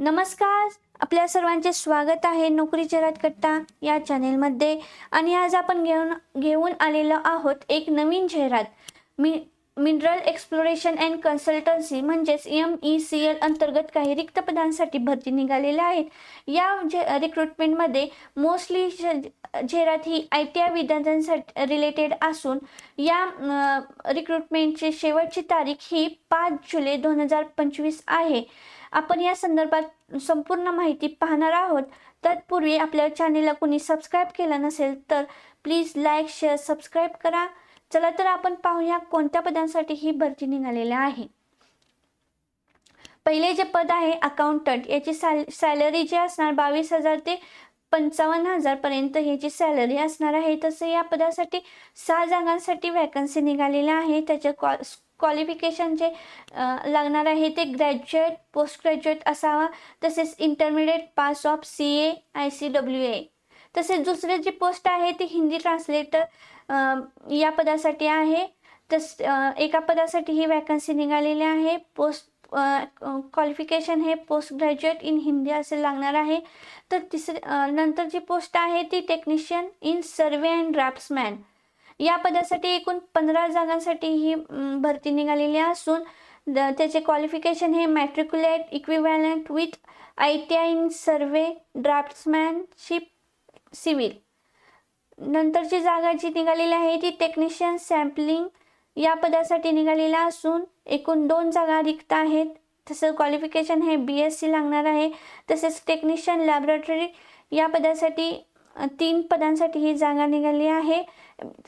नमस्कार. आपल्या सर्वांचे स्वागत आहे नोकरी जरात कट्टा या चॅनेलमध्ये. आणि आज आपण घेऊन घेऊन आलेलो आहोत एक नवीन जाहिरात मी मिनरल एक्सप्लोरेशन अँड कन्सल्टन्सी म्हणजेच एम ई सी एल अंतर्गत काही रिक्त पदांसाठी भरती निघालेल्या आहेत. या जे रिक्रुटमेंटमध्ये मोस्टली जाहिरात ही आय टी आय विद्यार्थ्यांसाठी रिलेटेड असून या रिक्रुटमेंटची शेवटची तारीख ही पाच जुलै दोन हजार पंचवीस आहे. आपण या संदर्भात संपूर्ण माहिती पाहणार आहोत. तत्पूर्वी आपल्या चॅनेलला कोणी सबस्क्राईब केलं नसेल तर प्लीज लाईक शेअर सबस्क्राईब करा. चला तर आपण पाहूया कोणत्या पदांसाठी ही भरती निघालेल्या आहे. पहिले जे पद आहे अकाउंटंट याची सॅल सॅलरी जी असणार बावीस हजार ते पंचावन्न हजारपर्यंत याची सॅलरी असणार आहे. तसं या पदासाठी सहा जागांसाठी वॅकन्सी निघालेल्या आहे. त्याच्या कॉ क्वालिफिकेशन जे लागणार आहे ते ग्रॅज्युएट पोस्ट ग्रॅज्युएट असावा. तसेच intermediate pass of C A I C W A तसेच दुसरे जी पोस्ट आहे ती हिंदी ट्रान्सलेटर या पदासाठी आहे. तस एका पदासाठी ही वॅकन्सी निघालेली आहे. पोस्ट क्वालिफिकेशन हे पोस्ट ग्रॅज्युएट इन हिंदी असे लागणार आहे. तर तिसरी नंतर जी पोस्ट आहे ती technician in survey and draftsman या पदासाठी एकूण पंधरा जागांसाठी ही भरती निघालेली असून त्याचे क्वालिफिकेशन हे matriculate equivalent with I T I in survey draftsmanship civil नंतरची जागा जी निघालेली आहे ती टेक्निशियन सॅम्पलिंग या पदासाठी निघालेला असून एकूण दोन जागा रिक्त आहेत. तसं क्वालिफिकेशन हे बी एस सी लागणार आहे. तसेच टेक्निशियन लॅबोरेटरी या पदासाठी तीन पदांसाठी ही जागा निघाली आहे.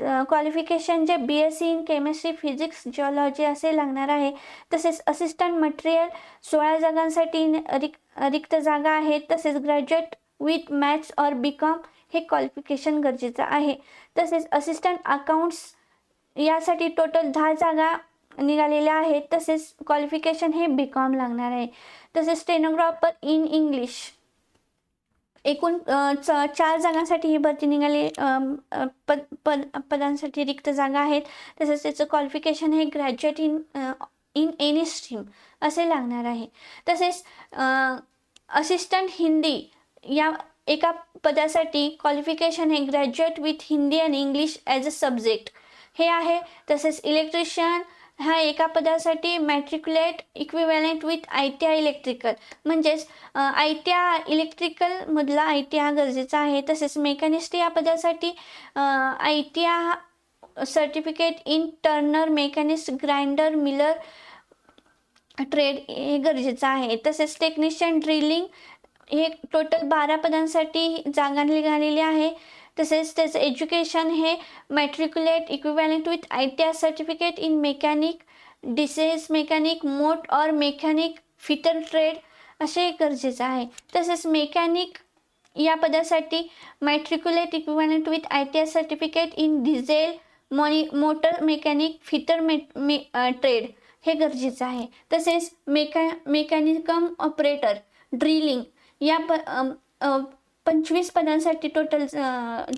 क्वालिफिकेशन जे B S C in chemistry physics geology असे लागणार आहे. तसेच असिस्टंट मटेरियल सोळा जागांसाठी रिक रिक्त जागा आहेत तसेच graduate with maths or B com हे क्वालिफिकेशन गरजेचं आहे. तसेच असिस्टंट अकाउंट्स यासाठी टोटल दहा जागा निघालेल्या आहेत. तसेच क्वालिफिकेशन हे बी कॉम लागणार आहे. तसेच स्टेनोग्राफर इन इंग्लिश एकूण च चार जागांसाठी ही भरती निघाली. पद पद पदांसाठी रिक्त जागा आहेत. तसेच त्याचं क्वालिफिकेशन हे graduate in in any stream असे लागणार आहे. तसेच असिस्टंट हिंदी या एका पदासाठी क्वालिफिकेशन हे graduate with Hindi and English as a subject हे आहे. तसेच इलेक्ट्रिशियन ह्या एका पदासाठी matriculate equivalent with I T I electrical म्हणजेच आय टी आय इलेक्ट्रिकलमधला आय टी आय गरजेचा आहे. तसेच मेकॅनिस्ट या पदासाठी I T I certificate in turner machinist grinder miller trade हे गरजेचं आहे. तसेच टेक्निशियन ड्रिलिंग हे टोटल बारा पदांसाठी जागा निघालेली आहे. तसेच त्याचं एज्युकेशन हे matriculate equivalent with I T R certificate in mechanic diesel mechanic motor or mechanic fitter trade असे गरजेचं आहे. तसेच मेकॅनिक या पदासाठी matriculate equivalent with I T R certificate in diesel मॉनि motor mechanic fitter मे मे ट्रेड हे गरजेचं आहे. तसेच मेकॅ मेकॅनिकम ऑपरेटर ड्रिलिंग या प पंचवीस पदांसाठी टोटल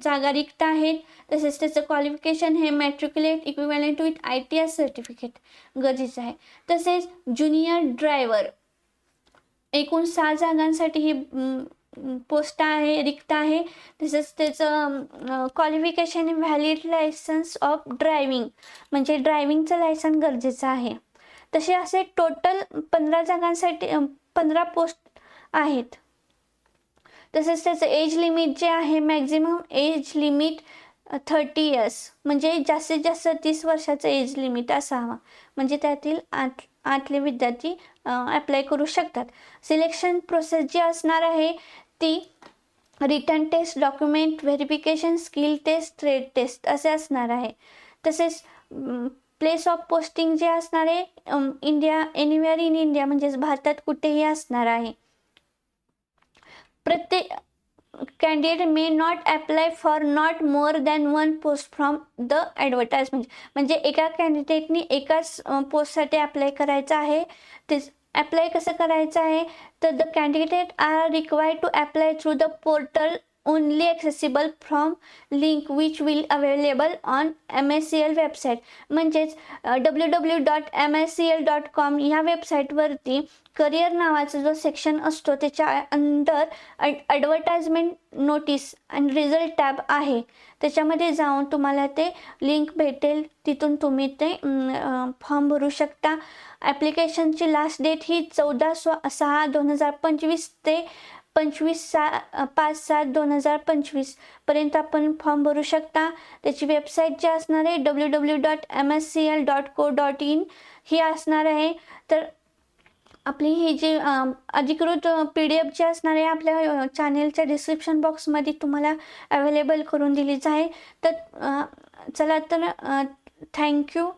जागा रिक्त आहेत. तसेच त्याचं क्वालिफिकेशन हे matriculate equivalent with I T R certificate गरजेचं आहे. तसेच ज्युनियर ड्रायव्हर एकूण सहा जागांसाठी ही पोस्ट आहे रिक्त आहे. तसेच त्याचं qualification valid license of driving म्हणजे ड्रायविंगचं लायसन गरजेचं आहे. तसे असे टोटल पंधरा जागांसाठी पंधरा पोस्ट आहेत. तसेच त्याचं एज लिमिट जे आहे maximum age limit thirty years म्हणजे जास्तीत जास्त तीस वर्षाचं एज लिमिट असावा. म्हणजे त्यातील आठ आठले विद्यार्थी अप्लाय करू शकतात. सिलेक्शन प्रोसेस जी असणार आहे ती written test document verification skill test trade test असे असणार आहे. तसेच प्लेस ऑफ पोस्टिंग जे असणार आहे इंडिया एनिवेअर इन इंडिया म्हणजेच भारतात कुठेही असणार आहे. प्रत्येक candidate may not apply for not more than one post from the advertisement म्हणजे एका कॅन्डिडेटनी एकाच पोस्टसाठी अप्लाय करायचं आहे. ते अप्लाय कसं करायचं आहे? तर the candidate are required to apply through the portal only accessible from link which will available on M S C L website म्हणजेच W W dot M S C L dot com ह्या वेबसाईटवरती career नावाचा जो section असतो त्याच्या under advertisement notice आणि result tab आहे. त्याच्यामध्ये जाऊन तुम्हाला ते लिंक भेटेल. तिथून तुम्ही ते फॉर्म भरू शकता. ॲप्लिकेशनची लास्ट डेट ही चौदा स्व सहा दोन हजार पंचवीस ते पंचवीस सा पाच सात दोन हजार पंचवीसपर्यंत आपण फॉर्म भरू शकता. त्याची वेबसाईट जी असणार आहे W W dot M S C L dot co dot in ही असणार आहे. तर आपली ही जी अधिकृत पी डी एफ जी असणार आहे आपल्या चॅनेलच्या डिस्क्रिप्शन बॉक्समध्ये तुम्हाला अवेलेबल करून दिलीच आहे तर चला तर थँक्यू